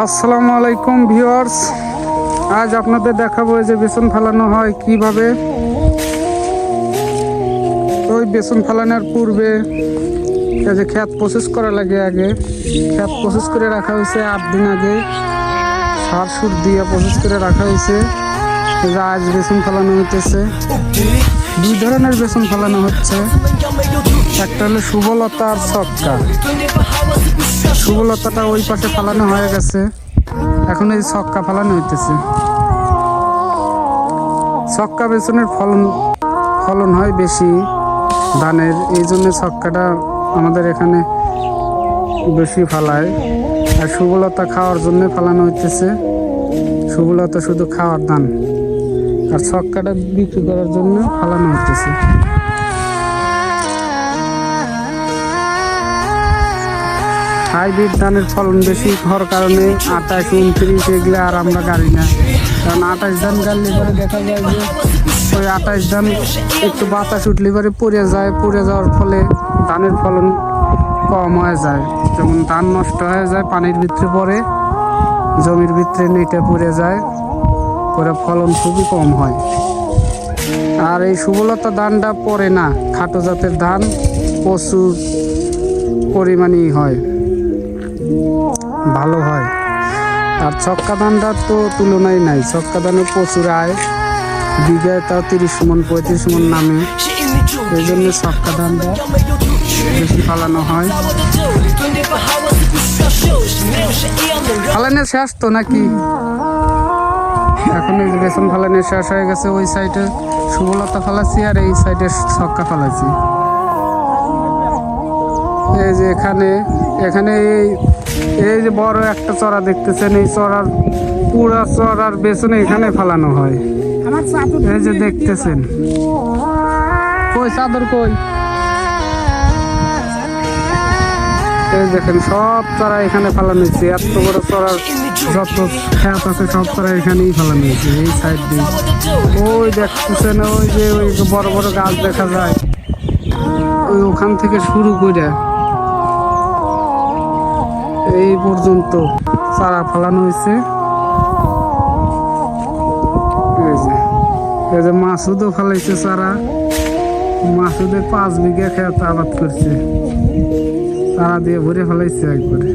আসসালামু আলাইকুম ভিউয়ার্স। আজ আপনাদের দেখাবো যে বেসন ফেলানো হয় কীভাবে। ওই বেসন ফেলানোর পূর্বে যে খ্যাত প্রসেস করা লাগে আগে। খ্যাত প্রসেস করে রাখা হয়েছে আট দিন আগে। সার সুর দিয়ে প্রসেস করে রাখা হয়েছে। আজ বেসন ফেলানো হইতেছে। দুই ধরনের বেসন ফালানো হচ্ছে। একটা হলো শুভলতা আর ছক্কা শুভলতাটা ওই পাশে ফালানো হয়ে গেছে। এখন এই ছক্কা ফালানো হইতেছে। ছক্কা বেসনের ফলন ফলন হয় বেশি ধানের। এই জন্য ছক্কাটা আমাদের এখানে বেশি ফালায়। আর শুভলতা খাওয়ার জন্য ফালানো হইতেছে। শুভলতা শুধু খাওয়ার ধান আর ছক্কাটা বিক্রি করার জন্য ফালানো হচ্ছে হাইব্রিড ধানের ফলন বেশি হওয়ার কারণে আঠাশ, উনত্রিশ এগুলো আর আমরা গাড়ি না। কারণ আঠাশ ধান গাড়লে পরে দেখা যায় যে ওই আঠাশ ধান একটু বাতাস উঠলে পরে পড়ে যায়, পড়ে যাওয়ার ফলে ধানের ফলন কম হয়ে যায়। যেমন ধান নষ্ট হয়ে যায়, পানির ভিতরে পড়ে, জমির ভিতরে নেটে পড়ে যায়। পরে ফলন খুবই কম হয়। আর এই সুবলতা ধানটা পড়ে না, খাটো জাতের ধান প্রচুর পরিমাণেই হয়। ভালো হয়। আর ছক্কা ধানটার তো তুলনাই নাই। ছক্কা ধানের প্রচুর আয়। বিঘায় তাও তিরিশ মন, পঁয়ত্রিশ মন নামে। এই জন্য ছক্কা ধানটা বেশি ফালানো হয়। ফালানো শেষ তো নাকি? এখন এই বেসন ফালানো শেষ হয়ে গেছে ওই সাইডে সুবলতা ফালাচ্ছি আর এই সাইডে ছক্কা ফালাচ্ছি। এই যে এখানে এখানে এই এই যে বড় একটা চড়া দেখতেছেন এই চড়ার পুরা চড়ার বেসনে এখানে ফালানো হয়। এই যে দেখতেছেন। কই চাদর কই? দেখেন, সব চড়া এখানে ফালানো হয়েছে এত বড় চড়ার যত খ্যাত আছে, সব চড়া এখানেই ফালানো হয়েছে এই সাইড দিয়ে। ওই দেখতেছেন, ওই যে ওই বড় বড় গাছ দেখা যায়। ওই ওখান থেকে শুরু করে এই পর্যন্ত চারা ফালানো হয়েছে। এই যে মাসুদও ফালাইছে চারা। মাসুদে পাঁচ বিঘা খেত আবাদ করছে। তারা দিয়ে ভরে ফেলাইছে একবারে।